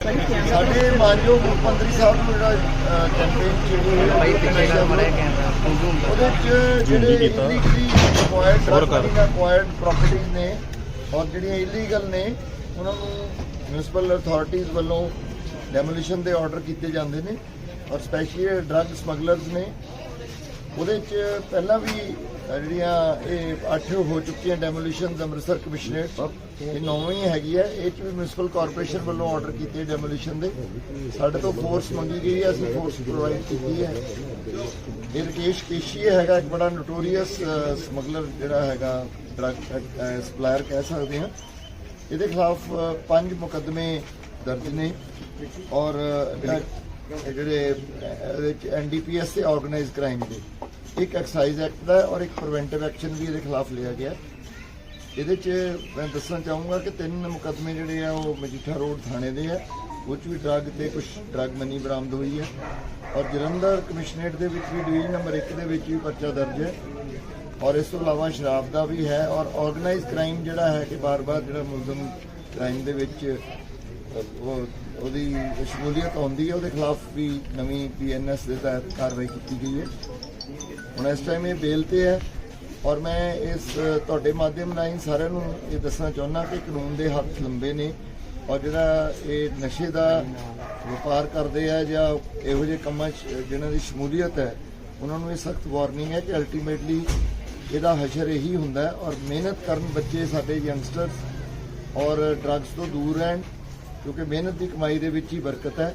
ਸਾਡੇ ਮਾਨਯੋਗ ਮੁੱਖ ਮੰਤਰੀ ਸਾਹਿਬ ਨੂੰ ਜਿਹੜਾ ਕੈਂਪੇਨ ਕੈਮਰਾ ਉਹਦੇ ਚ ਜਿਹੜੇ ਇਲੀਗਲੀ ਅਕਵਾਇਰਡ ਡਰੱਗ ਅਕਵਾਇਰਡ ਪ੍ਰਾਪਰਟੀਆਂ ਨੇ ਔਰ ਜਿਹੜੀਆਂ ਇਲੀਗਲ ਨੇ ਉਹਨਾਂ ਨੂੰ ਮਿਊਨਿਸਪਲ ਅਥਾਰਟੀਆਂ ਵੱਲੋਂ ਡੈਮੋਲੀਸ਼ਨ ਦੇ ਆਰਡਰ ਕੀਤੇ ਜਾਂਦੇ ਨੇ ਔਰ ਸਪੈਸ਼ਲੀ ਡਰੱਗ ਸਮਗਲਰਸ ਨੇ ਉਹਦੇ ਚ ਪਹਿਲਾਂ ਵੀ ਜਿਹੜੀਆਂ ਇਹ ਅੱਠ ਹੋ ਚੁੱਕੀਆਂ ਡੈਮੋਲੀਸ਼ਨ ਅੰਮ੍ਰਿਤਸਰ ਕਮਿਸ਼ਨਰੇਟ ਇਹ ਨੌਵੀਂ ਹੈਗੀ ਹੈ, ਇਹ ਚ ਵੀ ਮਿਊਨਿਸਪਲ ਕਾਰਪੋਰੇਸ਼ਨ ਵੱਲੋਂ ਆਰਡਰ ਕੀਤੇ ਡੈਮੋਲੀਸ਼ਨ ਦੇ। ਸਾਡੇ ਤੋਂ ਫੋਰਸ ਮੰਗੀ ਗਈ ਹੈ, ਅਸੀਂ ਫੋਰਸ ਪ੍ਰੋਵਾਈਡ ਕੀਤੀ ਹੈ। ਇਹ ਰਕੇਸ਼ ਕੇਸ਼ੀ ਹੈਗਾ ਇੱਕ ਬੜਾ ਨੋਟੋਰੀਅਸ ਸਮਗਲਰ ਜਿਹੜਾ ਹੈਗਾ ਡਰੱਗ ਸਪਲਾਇਰ ਕਹਿ ਸਕਦੇ ਹਾਂ। ਇਹਦੇ ਖਿਲਾਫ ਪੰਜ ਮੁਕੱਦਮੇ ਦਰਜ ਨੇ ਔਰ ਇਹ ਜਿਹੜੇ ਅ, ਇਹਦੇ ਵਿੱਚ ਐਨਡੀਪੀਐਸ ਤੇ ਆਰਗੇਨਾਈਜ਼ ਕ੍ਰਾਈਮ ਦੇ। ਇੱਕ ਐਕਸਾਈਜ਼ ਐਕਟ ਦਾ ਔਰ ਇੱਕ ਪ੍ਰੀਵੈਂਟਿਵ ਐਕਸ਼ਨ ਵੀ ਇਹਦੇ ਖਿਲਾਫ ਲਿਆ ਗਿਆ। ਇਹਦੇ 'ਚ ਮੈਂ ਦੱਸਣਾ ਚਾਹੂੰਗਾ ਕਿ ਤਿੰਨ ਮੁਕੱਦਮੇ ਜਿਹੜੇ ਆ ਉਹ ਮਜੀਠਾ ਰੋਡ ਥਾਣੇ ਦੇ ਆ। ਉਹ 'ਚ ਵੀ ਡਰੱਗ ਤੇ ਕੁਝ ਡਰੱਗ ਮਨੀ ਬਰਾਮਦ ਹੋਈ ਹੈ ਔਰ ਜਲੰਧਰ ਕਮਿਸ਼ਨਰੇਟ ਦੇ ਵਿੱਚ ਵੀ ਡਿਵੀਜ਼ਨ ਨੰਬਰ 1 ਦੇ ਵਿੱਚ ਵੀ ਪਰਚਾ ਦਰਜ ਹੈ। ਔਰ ਇਸ ਤੋਂ ਇਲਾਵਾ ਸ਼ਰਾਬ ਦਾ ਵੀ ਹੈ। ਔਰ ਆਰਗੇਨਾਈਜ਼ ਕ੍ਰਾਈਮ ਜਿਹੜਾ ਹੈ ਕਿ ਬਾਰ-ਬਾਰ ਜਿਹੜਾ ਮੁਲਜ਼ਮ ਕ੍ਰਾਈਮ ਦੇ ਵਿੱਚ ਉਹ ਉਹਦੀ ਸ਼ਮੂਲੀਅਤ ਹੁੰਦੀ ਹੈ, ਉਹਦੇ ਖਿਲਾਫ ਵੀ ਨਵੀਂ ਪੀਐਨਐਸ ਦੇ ਤਹਿਤ ਕਾਰਵਾਈ ਕੀਤੀ ਗਈ ਹੈ। ਹੁਣ ਇਸ ਟਾਈਮ ਇਹ ਬੇਲ ਤੇ ਹੈ ਔਰ ਮੈਂ ਇਸ ਤੁਹਾਡੇ ਮਾਧਿਅਮ ਰਾਹੀਂ ਸਾਰਿਆਂ ਨੂੰ ਇਹ ਦੱਸਣਾ ਚਾਹੁੰਦਾ ਕਿ ਕਾਨੂੰਨ ਦੇ ਹੱਥ ਲੰਬੇ ਨੇ ਔਰ ਜਿਹੜਾ ਇਹ ਨਸ਼ੇ ਦਾ ਵਪਾਰ ਕਰਦੇ ਆ ਜਾਂ ਇਹੋ ਜਿਹੇ ਕੰਮਾਂ 'ਚ ਜਿਨ੍ਹਾਂ ਦੀ ਸ਼ਮੂਲੀਅਤ ਹੈ, ਉਹਨਾਂ ਨੂੰ ਇਹ ਸਖਤ ਵਾਰਨਿੰਗ ਹੈ ਕਿ ਅਲਟੀਮੇਟਲੀ ਇਹਦਾ ਹਸ਼ਰ ਇਹੀ ਹੁੰਦਾ ਔਰ ਮਿਹਨਤ ਕਰਨ ਬੱਚੇ ਸਾਡੇ ਯੰਗਸਟਰਸ ਔਰ ਡਰੱਗਸ ਤੋਂ ਦੂਰ ਰਹਿਣ। ਕਿਉਂਕਿ ਮਿਹਨਤ ਦੀ ਕਮਾਈ ਦੇ ਵਿੱਚ ਹੀ ਬਰਕਤ ਹੈ।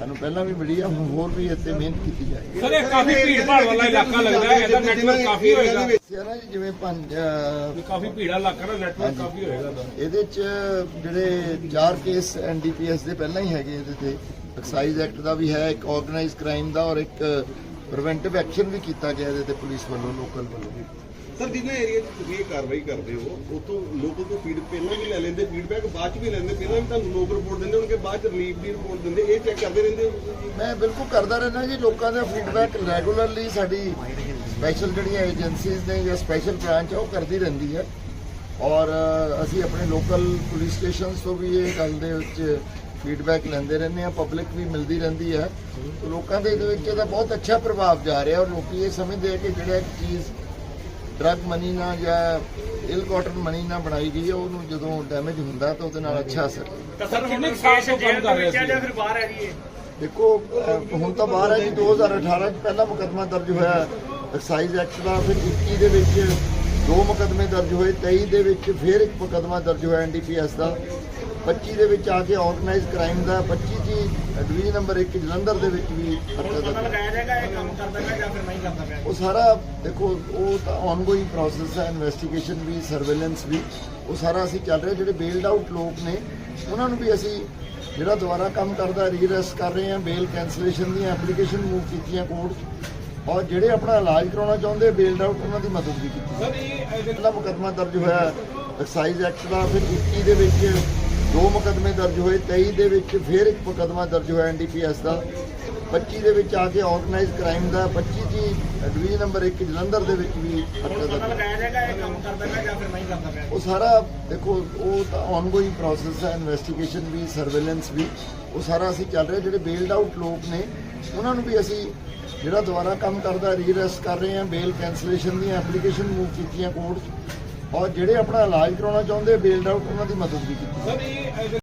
ਸਾਨੂੰ ਪਹਿਲਾਂ ਵੀ ਮਿਲੀ ਹੈ ਹੁਣ ਹੋਰ ਵੀ ਇੱਥੇ ਮਿਹਨਤ ਕੀਤੀ ਜਾਏਗੀ ਸਰ ਇਹ ਕਾਫੀ ਭੀੜ ਭਾੜ ਵਾਲਾ ਇਲਾਕਾ ਲੱਗਦਾ ਹੈ ਇਹਦਾ ਨੈਟਵਰਕ ਕਾਫੀ ਹੋਏਗਾ। ਸਿਆਣਾ ਜੀ ਜਿਵੇਂ ਪੰਜ ਕਾਫੀ ਭੀੜਾ ਇਲਾਕਾ ਦਾ ਨੈਟਵਰਕ ਕਾਫੀ ਹੋਏਗਾ ਇਹਦਾ ਇਹਦੇ ਚ ਜਿਹੜੇ ਚਾਰ ਕੇਸ ਐਨਡੀਪੀਐਸ ਦੇ ਪਹਿਲਾਂ ਹੀ ਹੈਗੇ ਇਹਦੇ ਤੇ। ਐਕਸਾਈਜ਼ ਐਕਟ ਦਾ ਵੀ ਹੈ ਇੱਕ ਆਰਗੇਨਾਈਜ਼ ਕ੍ਰਾਈਮ ਦਾ ਔਰ ਇੱਕ ਪ੍ਰੀਵੈਂਟਿਵ ਐਕਸ਼ਨ ਵੀ ਕੀਤਾ ਗਿਆ ਇਹਦੇ ਤੇ ਪੁਲਿਸ ਵੱਲੋਂ ਲੋਕਲ ਵੱਲੋਂ ਸਰ ਜਿੰਨੇ ਏਰੀਆ 'ਚ ਤੁਸੀਂ ਇਹ ਕਾਰਵਾਈ ਕਰਦੇ ਹੋ ਉਤੋਂ ਲੋਕਾਂ ਤੋਂ ਫੀਡ ਪਹਿਲਾਂ ਵੀ ਲੈ ਲੈਂਦੇ ਫੀਡਬੈਕ ਬਾਅਦ 'ਚ ਵੀ ਲੈਂਦੇ ਪਹਿਲਾਂ ਵੀ ਤੁਹਾਨੂੰ ਲੋਕ ਰਿਪੋਰਟ ਦਿੰਦੇ ਹੋਣਗੇ ਬਾਅਦ 'ਚ ਰਿਲੀਫ ਦੀ ਰਿਪੋਰਟ ਦਿੰਦੇ ਇਹ ਚੈੱਕ ਕਰਦੇ ਰਹਿੰਦੇ ਹੋ ਤੁਸੀਂ? ਮੈਂ ਬਿਲਕੁਲ ਕਰਦਾ ਰਹਿਣਾ ਜੀ ਲੋਕਾਂ ਦਾ ਫੀਡਬੈਕ ਰੈਗੂਲਰਲੀ ਸਾਡੀ ਸਪੈਸ਼ਲ ਜਿਹੜੀਆਂ ਏਜੰਸੀਜ਼ ਨੇ ਜਾਂ ਸਪੈਸ਼ਲ ਬ੍ਰਾਂਚ ਆ ਉਹ ਕਰਦੀ ਰਹਿੰਦੀ ਹੈ ਔਰ ਅ, ਅਸੀਂ ਆਪਣੇ ਲੋਕਲ ਪੁਲਿਸ ਸਟੇਸ਼ਨਸ ਤੋਂ ਵੀ ਇਹ ਗੱਲ ਦੇ ਵਿੱਚ ਫੀਡਬੈਕ ਲੈਂਦੇ ਰਹਿੰਦੇ ਆ ਪਬਲਿਕ ਵੀ ਮਿਲਦੀ ਰਹਿੰਦੀ ਹੈ ਲੋਕਾਂ ਦੇ ਵਿੱਚ ਇਹਦਾ ਬਹੁਤ ਅੱਛਾ ਪ੍ਰਭਾਵ ਜਾ ਰਿਹਾ ਔਰ ਲੋਕੀ ਇਹ ਸਮਝਦੇ ਆ ਕਿ ਜਿਹੜਾ ਇੱਕ ਚੀਜ਼ ਡਰੱਗ ਮਨੀ ਨਾਲ ਜਾਂ ਇਲ ਕਾਟਨ ਮਨੀ ਨਾਲ ਬਣਾਈ ਗਈ ਹੈ ਉਹਨੂੰ ਜਦੋਂ ਡੈਮੇਜ ਹੁੰਦਾ ਤਾਂ ਉਹਦੇ ਨਾਲ ਅੱਛਾ ਅਸਰ ਤਾਂ ਸਰ ਕਿੰਨੇ ਹੁਣ ਕੁ ਸਾਲ ਕੇਸ ਤੋਂ ਕੰਮ ਜੇਲ੍ਹ ਕਰ ਦੇ ਰਹੇ ਵਿੱਚ ਆ ਸੀ? ਜਾਂ ਫਿਰ ਬਾਹਰ ਹੈ ਜੀ ਇਹ ਦੇਖੋ ਹੁਣ ਤਾਂ ਬਾਹਰ ਹੈ ਜੀ 2018 ਚ ਪਹਿਲਾ ਮੁਕੱਦਮਾ ਦਰਜ ਹੋਇਆ ਐਕਸਾਈਜ਼ ਐਕਟ ਦਾ ਫਿਰ 21 ਦੇ ਵਿੱਚ ਦੋ ਮੁਕੱਦਮੇ ਦਰਜ ਹੋਏ 23 ਦੇ ਵਿੱਚ ਫਿਰ ਇੱਕ ਮੁਕੱਦਮਾ ਦਰਜ ਹੋਇਆ ਐਨਡੀਪੀਐਸ ਦਾ। 25 ਦੇ ਵਿੱਚ ਆ ਕੇ ਆਰਗੇਨਾਈਜ਼ ਕ੍ਰਾਈਮ ਦਾ। 25 ਜੀ ਡਿਵੀਜ਼ਨ ਨੰਬਰ 1 ਜਲੰਧਰ ਦੇ ਵਿੱਚ ਵੀ ਪਤਾ। ਲਗਾਇਆ ਜਾਏਗਾ ਇਹ ਕੰਮ ਕਰਦਾ ਹੈ ਜਾਂ ਫਿਰ ਨਹੀਂ ਕਰਦਾ ਪਿਆ? ਉਹ ਸਾਰਾ ਦੇਖੋ ਉਹ ਤਾਂ ਆਨਗੋਇੰਗ ਪ੍ਰੋਸੈਸ ਹੈ ਇਨਵੈਸਟੀਗੇਸ਼ਨ ਵੀ ਸਰਵੇਲੈਂਸ ਵੀ। ਉਹ ਸਾਰਾ ਅਸੀਂ ਚੱਲ ਰਿਹਾ ਜਿਹੜੇ ਬੇਲਡ ਆਊਟ ਲੋਕ ਨੇ ਉਹਨਾਂ ਨੂੰ ਵੀ ਅਸੀਂ ਜਿਹੜਾ ਦੁਬਾਰਾ ਕੰਮ ਕਰਦਾ ਰੀਅਰੈਸਟ ਕਰ ਰਹੇ ਹਾਂ ਬੇਲ ਕੈਂਸਲੇਸ਼ਨ ਦੀਆਂ ਐਪਲੀਕੇਸ਼ਨ ਮੂਵ ਕੀਤੀਆਂ ਕੋਰਟ ਔਰ ਜਿਹੜੇ ਆਪਣਾ ਇਲਾਜ ਕਰਾਉਣਾ ਚਾਹੁੰਦੇ ਬੇਲਡ ਆਊਟ ਉਹਨਾਂ ਦੀ ਮਦਦ ਵੀ ਕੀਤੀ। ਸਰ ਇਹ ਇਹਦੇ ਮੁਕੱਦਮਾ ਦਰਜ ਹੋਇਆ ਐਕਸਾਈਜ਼ ਐਕਟ ਦਾ ਫਿਰ 21 ਦੇ ਵਿੱਚ ਦੋ ਮੁਕੱਦਮੇ ਦਰਜ ਹੋਏ 23 ਦੇ ਵਿੱਚ ਫਿਰ ਇੱਕ ਮੁਕੱਦਮਾ ਦਰਜ ਹੋਇਆ ਐਨਡੀਪੀਐਸ ਦਾ 25 ਦੇ ਵਿੱਚ ਆ ਕੇ ਆਰਗੇਨਾਈਜ਼ ਕ੍ਰਾਈਮ ਦਾ 25 ਜੀ ਡਿਵੀਜ਼ਨ ਨੰਬਰ 1 ਜਲੰਧਰ ਦੇ ਵਿੱਚ ਵੀ ਉਹ ਸਾਰਾ ਦੇਖੋ ਉਹ ਤਾਂ ਆਨਗੋਇੰਗ ਪ੍ਰੋਸੈਸ ਹੈ ਇਨਵੈਸਟੀਗੇਸ਼ਨ ਵੀ ਸਰਵੇਲੈਂਸ ਵੀ ਉਹ ਸਾਰਾ ਅਸੀਂ ਚੱਲ ਰਿਹਾ ਜਿਹੜੇ ਬੇਲਡ ਆਊਟ ਲੋਕ ਨੇ ਉਹਨਾਂ ਨੂੰ ਵੀ ਅਸੀਂ ਜਿਹੜਾ ਦੁਬਾਰਾ ਕੰਮ ਕਰਦਾ ਰੀਅਰੈਸਟ ਕਰ ਰਹੇ ਹਾਂ ਬੇਲ ਕੈਂਸਲੇਸ਼ਨ ਦੀਆਂ ਐਪਲੀਕੇਸ਼ਨ ਮੂਵ ਕੀਤੀਆਂ ਕੋਰਟ 'ਚ ਔਰ ਜਿਹੜੇ ਆਪਣਾ ਇਲਾਜ ਕਰਾਉਣਾ ਚਾਹੁੰਦੇ ਬੇਲਡ ਆਊਟ ਉਹਨਾਂ ਦੀ ਮਦਦ ਵੀ ਕੀਤੀ।